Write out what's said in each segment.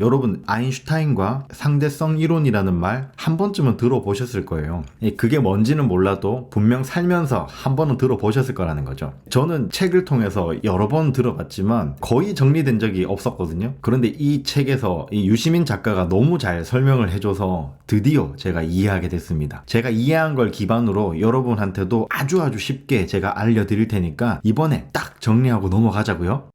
여러분 아인슈타인과 상대성 이론이라는 말 한 번쯤은 들어보셨을 거예요. 예, 그게 뭔지는 몰라도 분명 살면서 한 번은 들어보셨을 거라는 거죠. 저는 책을 통해서 여러 번 들어봤지만 거의 정리된 적이 없었거든요. 그런데 이 책에서 이 유시민 작가가 너무 잘 설명을 해줘서 드디어 제가 이해하게 됐습니다. 제가 이해한 걸 기반으로 여러분한테도 아주 아주 쉽게 제가 알려드릴 테니까 이번에 딱 정리하고 넘어가자고요.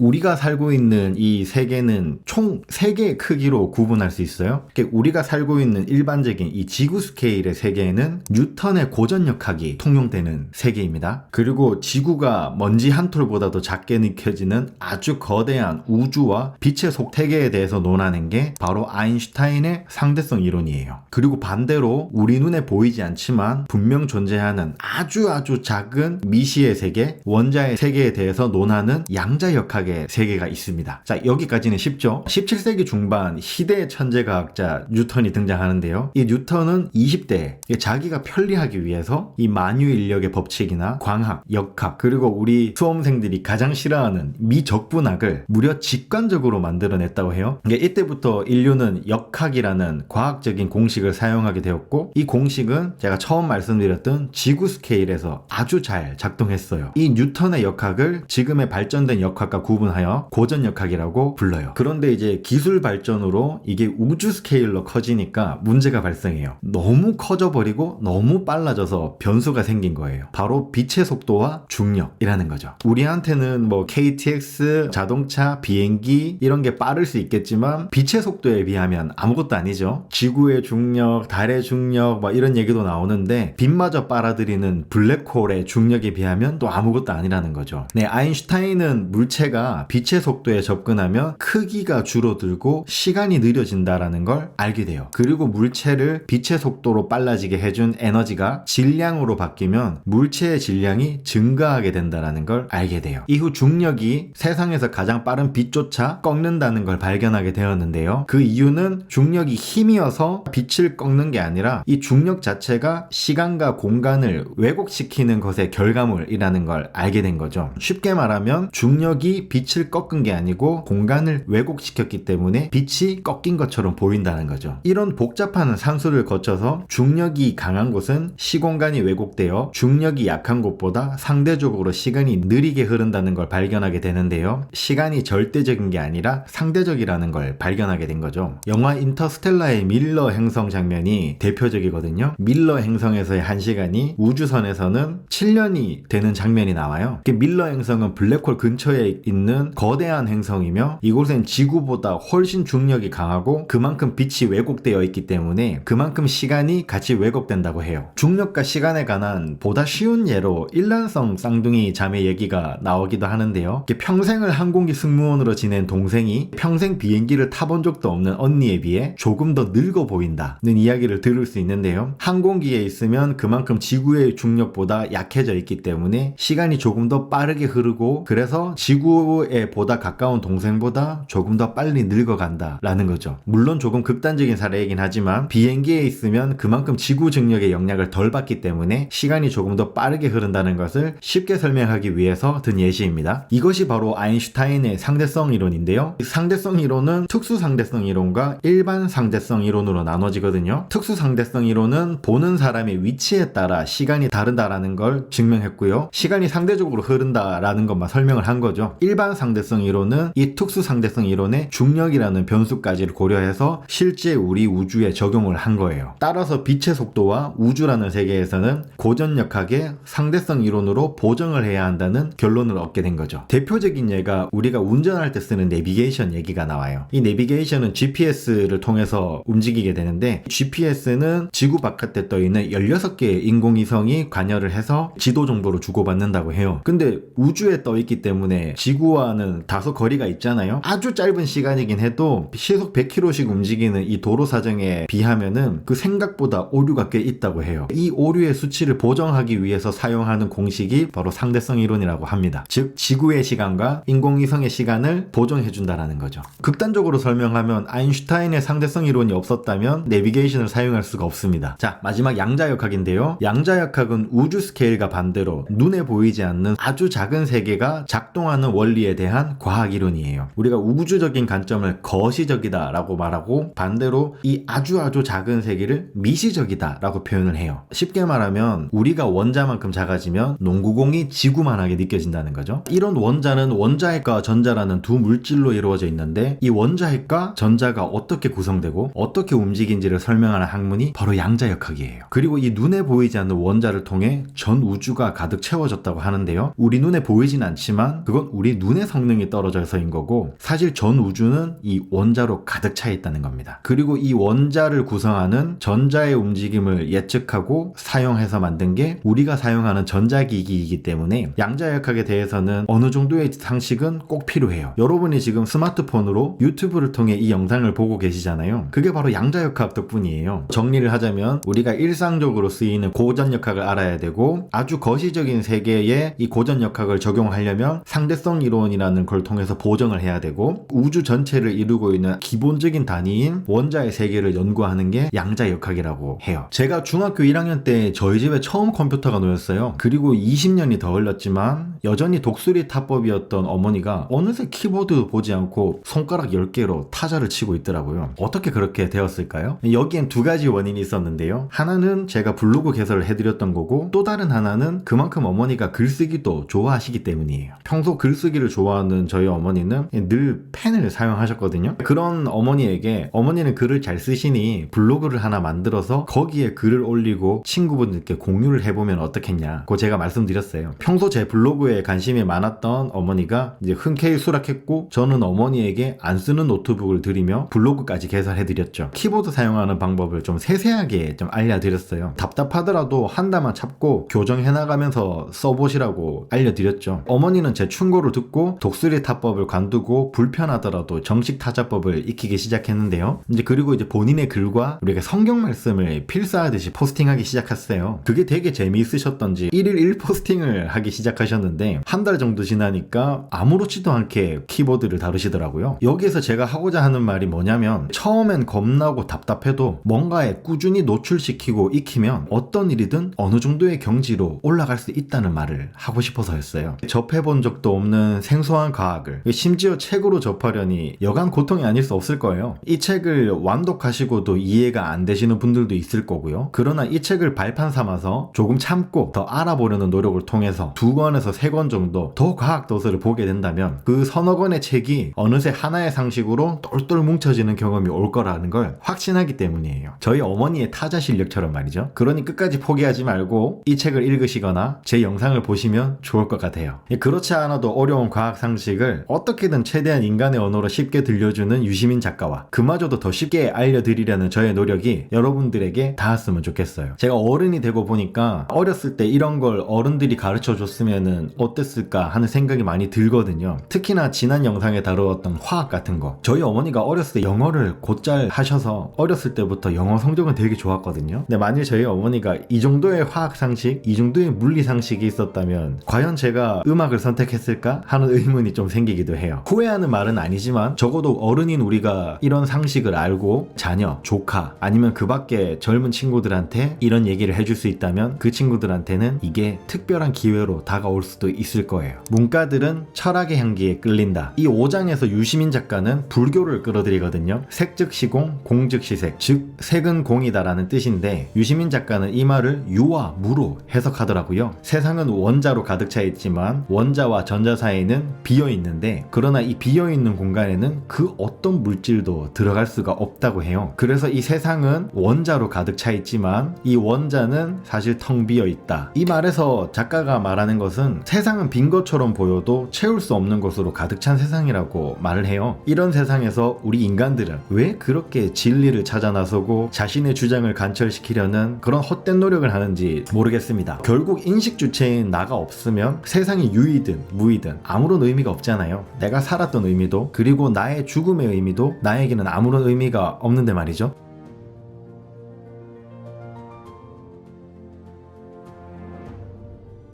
우리가 살고 있는 이 세계는 총 3개의 크기로 구분할 수 있어요. 우리가 살고 있는 일반적인 이 지구 스케일의 세계에는 뉴턴의 고전역학이 통용되는 세계입니다. 그리고 지구가 먼지 한 톨보다도 작게 느껴지는 아주 거대한 우주와 빛의 속태계에 대해서 논하는 게 바로 아인슈타인의 상대성 이론이에요. 그리고 반대로 우리 눈에 보이지 않지만 분명 존재하는 아주 아주 작은 미시의 세계, 원자의 세계에 대해서 논하는 양자역학 의 세계가 있습니다. 자, 여기까지는 쉽죠? 17세기 중반 희대의 천재과학자 뉴턴이 등장하는데요. 이 뉴턴은 20대에 자기가 편리하기 위해서 이 만유 인력의 법칙이나 광학, 역학, 그리고 우리 수험생들이 가장 싫어하는 미적분학을 무려 직관적으로 만들어냈다고 해요. 이때부터 인류는 역학이라는 과학적인 공식을 사용하게 되었고 이 공식은 제가 처음 말씀드렸던 지구 스케일에서 아주 잘 작동했어요. 이 뉴턴의 역학을 지금의 발전된 역학과 구 분하여 고전역학이라고 불러요. 그런데 이제 기술 발전으로 이게 우주 스케일로 커지니까 문제가 발생해요. 너무 커져버리고 너무 빨라져서 변수가 생긴 거예요. 바로 빛의 속도와 중력이라는 거죠. 우리한테는 뭐 KTX, 자동차, 비행기 이런 게 빠를 수 있겠지만 빛의 속도에 비하면 아무것도 아니죠. 지구의 중력, 달의 중력 뭐 이런 얘기도 나오는데 빛마저 빨아들이는 블랙홀의 중력에 비하면 또 아무것도 아니라는 거죠. 네, 아인슈타인은 물체가 빛의 속도에 접근하면 크기가 줄어들고 시간이 느려진다라는 걸 알게 돼요. 그리고 물체를 빛의 속도로 빨라지게 해준 에너지가 질량으로 바뀌면 물체의 질량이 증가하게 된다라는 걸 알게 돼요. 이후 중력이 세상에서 가장 빠른 빛조차 꺾는다는 걸 발견하게 되었는데요. 그 이유는 중력이 힘이어서 빛을 꺾는 게 아니라 이 중력 자체가 시간과 공간을 왜곡시키는 것의 결과물이라는 걸 알게 된 거죠. 쉽게 말하면 중력이 빛을 꺾은 게 아니고 공간을 왜곡시켰기 때문에 빛이 꺾인 것처럼 보인다는 거죠. 이런 복잡한 상수를 거쳐서 중력이 강한 곳은 시공간이 왜곡되어 중력이 약한 곳보다 상대적으로 시간이 느리게 흐른다는 걸 발견하게 되는데요. 시간이 절대적인 게 아니라 상대적이라는 걸 발견하게 된 거죠. 영화 인터스텔라의 밀러 행성 장면이 대표적이거든요. 밀러 행성에서의 한 시간이 우주선에서는 7년이 되는 장면이 나와요. 그 밀러 행성은 블랙홀 근처에 있는 거대한 행성이며 이곳엔 지구보다 훨씬 중력이 강하고 그만큼 빛이 왜곡되어 있기 때문에 그만큼 시간이 같이 왜곡된다고 해요. 중력과 시간에 관한 보다 쉬운 예로 일란성 쌍둥이 자매 얘기가 나오기도 하는데요. 평생을 항공기 승무원으로 지낸 동생이 평생 비행기를 타본 적도 없는 언니에 비해 조금 더 늙어 보인다는 이야기를 들을 수 있는데요. 항공기에 있으면 그만큼 지구의 중력보다 약해져 있기 때문에 시간이 조금 더 빠르게 흐르고 그래서 지구 에 보다 가까운 동생보다 조금 더 빨리 늙어간다 라는 거죠. 물론 조금 극단적인 사례이긴 하지만 비행기에 있으면 그만큼 지구 중력의 영향을 덜 받기 때문에 시간이 조금 더 빠르게 흐른다는 것을 쉽게 설명하기 위해서 든 예시입니다. 이것이 바로 아인슈타인의 상대성 이론인데요. 상대성 이론은 특수 상대성 이론과 일반 상대성 이론으로 나눠지거든요. 특수 상대성 이론은 보는 사람의 위치에 따라 시간이 다르다라는 걸 증명했고요. 시간이 상대적으로 흐른다라는 것만 설명을 한 거죠. 일반 상대성 이론은 이 특수 상대성 이론의 중력이라는 변수까지를 고려해서 실제 우리 우주에 적용을 한 거예요. 따라서 빛의 속도와 우주라는 세계에서는 고전역학의 상대성 이론으로 보정을 해야 한다는 결론을 얻게 된 거죠. 대표적인 예가 우리가 운전할 때 쓰는 내비게이션 얘기가 나와요. 이 내비게이션은 GPS를 통해서 움직이게 되는데 GPS는 지구 바깥에 떠 있는 16개의 인공위성이 관여를 해서 지도 정보를 주고받는다고 해요. 근데 우주에 떠 있기 때문에 지구 와는 다소 거리가 있잖아요. 아주 짧은 시간이긴 해도 시속 100km씩 움직이는 이 도로 사정에 비하면은 그 생각보다 오류가 꽤 있다고 해요. 이 오류의 수치를 보정하기 위해서 사용하는 공식이 바로 상대성 이론이라고 합니다. 즉 지구의 시간과 인공위성의 시간을 보정해 준다라는 거죠. 극단적으로 설명하면 아인슈타인의 상대성 이론이 없었다면 내비게이션을 사용할 수가 없습니다. 자, 마지막 양자역학인데요. 양자역학은 우주 스케일과 반대로 눈에 보이지 않는 아주 작은 세계가 작동하는 원리 원리에 대한 과학 이론이에요. 우리가 우주적인 관점을 거시적이다라고 말하고 반대로 이 아주 아주 작은 세계를 미시적이다라고 표현을 해요. 쉽게 말하면 우리가 원자만큼 작아지면 농구공이 지구만하게 느껴진다는 거죠. 이런 원자는 원자핵과 전자라는 두 물질로 이루어져 있는데 이 원자핵과 전자가 어떻게 구성되고 어떻게 움직인지를 설명하는 학문이 바로 양자역학이에요. 그리고 이 눈에 보이지 않는 원자를 통해 전 우주가 가득 채워졌다고 하는데요. 우리 눈에 보이진 않지만 그건 우리 눈의 성능이 떨어져서인 거고 사실 전 우주는 이 원자로 가득 차 있다는 겁니다. 그리고 이 원자를 구성하는 전자의 움직임을 예측하고 사용해서 만든 게 우리가 사용하는 전자기기이기 때문에 양자역학에 대해서는 어느 정도의 상식은 꼭 필요해요. 여러분이 지금 스마트폰으로 유튜브를 통해 이 영상을 보고 계시잖아요. 그게 바로 양자역학 덕분이에요. 정리를 하자면 우리가 일상적으로 쓰이는 고전역학을 알아야 되고 아주 거시적인 세계에 이 고전역학을 적용하려면 상대성 이론이라는 걸 통해서 보정을 해야 되고 우주 전체를 이루고 있는 기본적인 단위인 원자의 세계를 연구하는 게 양자역학이라고 해요. 제가 중학교 1학년 때 저희 집에 처음 컴퓨터가 놓였어요. 그리고 20년이 더 흘렀지만 여전히 독수리 타법이었던 어머니가 어느새 키보드 보지 않고 손가락 10개로 타자를 치고 있더라고요. 어떻게 그렇게 되었을까요? 여기엔 두 가지 원인이 있었는데요. 하나는 제가 블로그 개설을 해드렸던 거고 또 다른 하나는 그만큼 어머니가 글쓰기도 좋아하시기 때문이에요. 평소 글쓰기를 좋아하는 저희 어머니는 늘 펜을 사용하셨거든요. 그런 어머니에게 어머니는 글을 잘 쓰시니 블로그를 하나 만들어서 거기에 글을 올리고 친구분들께 공유를 해보면 어떻겠냐 고 제가 말씀드렸어요. 평소 제 블로그에 관심이 많았던 어머니가 이제 흔쾌히 수락했고 저는 어머니에게 안 쓰는 노트북을 드리며 블로그까지 개설해드렸죠. 키보드 사용하는 방법을 좀 세세하게 좀 알려드렸어요. 답답하더라도 한 달만 참고 교정해나가면서 써보시라고 알려드렸죠. 어머니는 제 충고를 듣고 독수리 타법을 관두고 불편하더라도 정식 타자법을 익히기 시작했는데요. 이제 그리고 이제 본인의 글과 우리가 성경 말씀을 필사하듯이 포스팅하기 시작했어요. 그게 되게 재미있으셨던지 1일 1 포스팅을 하기 시작하셨는데 한 달 정도 지나니까 아무렇지도 않게 키보드를 다루시더라고요. 여기에서 제가 하고자 하는 말이 뭐냐면 처음엔 겁나고 답답해도 뭔가에 꾸준히 노출시키고 익히면 어떤 일이든 어느 정도의 경지로 올라갈 수 있다는 말을 하고 싶어서였어요. 접해본 적도 없는 생소한 과학을 심지어 책으로 접하려니 여간 고통이 아닐 수 없을 거예요. 이 책을 완독하시고도 이해가 안 되시는 분들도 있을 거고요. 그러나 이 책을 발판 삼아서 조금 참고 더 알아보려는 노력을 통해서 두 권에서 세 권 정도 더 과학 도서를 보게 된다면 그 서너 권의 책이 어느새 하나의 상식으로 똘똘 뭉쳐지는 경험이 올 거라는 걸 확신하기 때문이에요. 저희 어머니의 타자 실력처럼 말이죠. 그러니 끝까지 포기하지 말고 이 책을 읽으시거나 제 영상을 보시면 좋을 것 같아요. 예, 그렇지 않아도 어려운 과학 상식을 어떻게든 최대한 인간의 언어로 쉽게 들려주는 유시민 작가와 그마저도 더 쉽게 알려드리려는 저의 노력이 여러분들에게 닿았으면 좋겠어요. 제가 어른이 되고 보니까 어렸을 때 이런 걸 어른들이 가르쳐 줬으면 어땠을까 하는 생각이 많이 들거든요. 특히나 지난 영상에 다루었던 화학 같은 거. 저희 어머니가 어렸을 때 영어를 곧잘 하셔서 어렸을 때부터 영어 성적은 되게 좋았거든요. 근데 만일 저희 어머니가 이 정도의 화학 상식, 이 정도의 물리 상식이 있었다면 과연 제가 음악을 선택했을까 하는 의문이 좀 생기기도 해요. 후회하는 말은 아니지만 적어도 어른인 우리가 이런 상식을 알고 자녀, 조카 아니면 그 밖에 젊은 친구들한테 이런 얘기를 해줄 수 있다면 그 친구들한테는 이게 특별한 기회로 다가올 수도 있을 거예요. 문과들은 철학의 향기에 끌린다. 이 5장에서 유시민 작가는 불교를 끌어들이거든요. 색즉 시공, 공즉 시색, 즉 색은 공이다라는 뜻인데 유시민 작가는 이 말을 유와 무로 해석하더라고요. 세상은 원자로 가득 차 있지만 원자와 전자 사이 에는 비어 있는데 그러나 이 비어 있는 공간에는 그 어떤 물질도 들어갈 수가 없다고 해요. 그래서 이 세상은 원자로 가득 차 있지만 이 원자는 사실 텅 비어 있다. 이 말에서 작가가 말하는 것은 세상은 빈 것처럼 보여도 채울 수 없는 것으로 가득 찬 세상이라고 말을 해요. 이런 세상에서 우리 인간들은 왜 그렇게 진리를 찾아 나서고 자신의 주장을 관철시키려는 그런 헛된 노력을 하는지 모르겠습니다. 결국 인식 주체인 나가 없으면 세상이 유이든 무이든 아무런 의미가 없잖아요. 내가 살았던 의미도 그리고 나의 죽음의 의미도 나에게는 아무런 의미가 없는데 말이죠.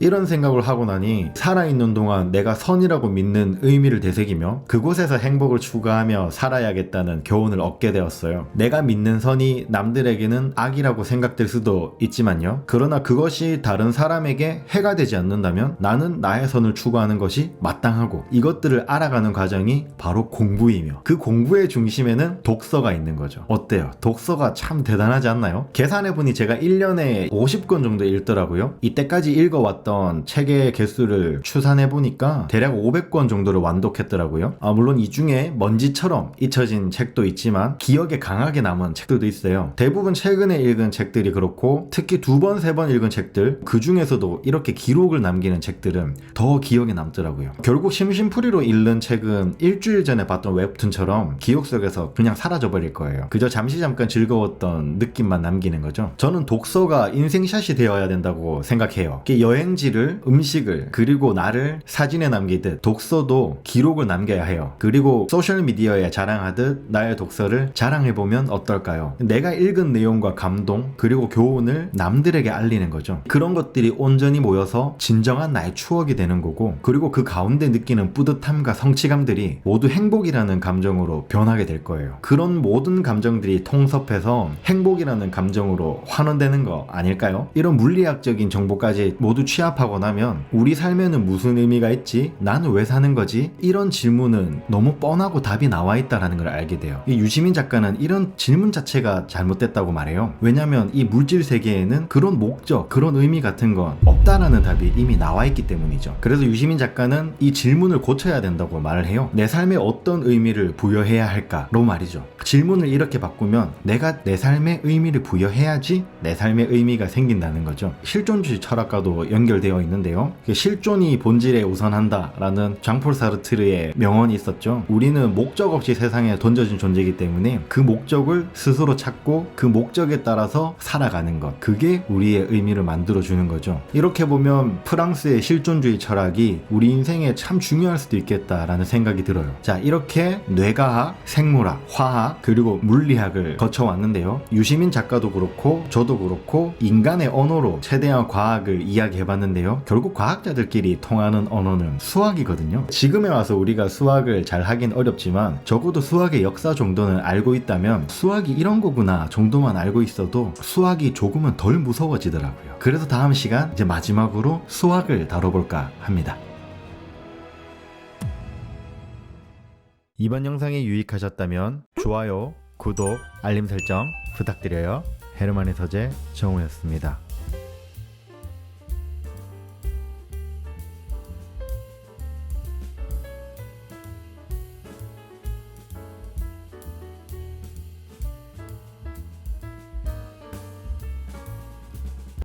이런 생각을 하고 나니 살아있는 동안 내가 선이라고 믿는 의미를 되새기며 그곳에서 행복을 추구하며 살아야겠다는 교훈을 얻게 되었어요. 내가 믿는 선이 남들에게는 악이라고 생각될 수도 있지만요. 그러나 그것이 다른 사람에게 해가 되지 않는다면 나는 나의 선을 추구하는 것이 마땅하고 이것들을 알아가는 과정이 바로 공부이며 그 공부의 중심에는 독서가 있는 거죠. 어때요? 독서가 참 대단하지 않나요? 계산해보니 제가 1년에 50권 정도 읽더라고요. 이때까지 읽어왔던 책의 개수를 추산해 보니까 대략 500권 정도를 완독했더라고요. 아, 물론 이 중에 먼지처럼 잊혀진 책도 있지만 기억에 강하게 남은 책들도 있어요. 대부분 최근에 읽은 책들이 그렇고 특히 두 번, 세 번 읽은 책들 그 중에서도 이렇게 기록을 남기는 책들은 더 기억에 남더라고요. 결국 심심풀이로 읽는 책은 일주일 전에 봤던 웹툰처럼 기억 속에서 그냥 사라져버릴 거예요. 그저 잠시 잠깐 즐거웠던 느낌만 남기는 거죠. 저는 독서가 인생샷이 되어야 된다고 생각해요. 여행 지를, 음식을, 그리고 나를 사진에 남기듯 독서도 기록을 남겨야 해요. 그리고 소셜미디어에 자랑하듯 나의 독서를 자랑해보면 어떨까요? 내가 읽은 내용과 감동, 그리고 교훈을 남들에게 알리는 거죠. 그런 것들이 온전히 모여서 진정한 나의 추억이 되는 거고, 그리고 그 가운데 느끼는 뿌듯함과 성취감들이 모두 행복이라는 감정으로 변하게 될 거예요. 그런 모든 감정들이 통섭해서 행복이라는 감정으로 환원되는 거 아닐까요? 이런 물리학적인 정보까지 모두 취합 하고 나면 우리 삶에는 무슨 의미가 있지? 나는 왜 사는 거지? 이런 질문은 너무 뻔하고 답이 나와 있다라는 걸 알게 돼요. 이 유시민 작가는 이런 질문 자체가 잘못됐다고 말해요. 왜냐면 이 물질 세계에는 그런 목적, 그런 의미 같은 건 없다라는 답이 이미 나와 있기 때문이죠. 그래서 유시민 작가는 이 질문을 고쳐야 된다고 말을 해요. 내 삶에 어떤 의미를 부여해야 할까로 말이죠. 질문을 이렇게 바꾸면 내가 내 삶에 의미를 부여해야지 내 삶에 의미가 생긴다는 거죠. 실존주의 철학과도 연결 되어 있는데요. 실존이 본질에 우선한다라는 장폴 사르트르의 명언이 있었죠. 우리는 목적 없이 세상에 던져진 존재이기 때문에 그 목적을 스스로 찾고 그 목적에 따라서 살아가는 것. 그게 우리의 의미를 만들어주는 거죠. 이렇게 보면 프랑스의 실존주의 철학이 우리 인생에 참 중요할 수도 있겠다라는 생각이 들어요. 자, 이렇게 뇌과학, 생물학, 화학, 그리고 물리학을 거쳐왔는데요. 유시민 작가도 그렇고 저도 그렇고 인간의 언어로 최대한 과학을 이야기해봤 는데요. 결국 과학자들끼리 통하는 언어는 수학이거든요. 지금에 와서 우리가 수학을 잘 하긴 어렵지만 적어도 수학의 역사 정도는 알고 있다면 수학이 이런 거구나 정도만 알고 있어도 수학이 조금은 덜 무서워지더라고요. 그래서 다음 시간 이제 마지막으로 수학을 다뤄볼까 합니다. 이번 영상이 유익하셨다면 좋아요, 구독, 알림 설정 부탁드려요. 헤르만의 서재 정우였습니다.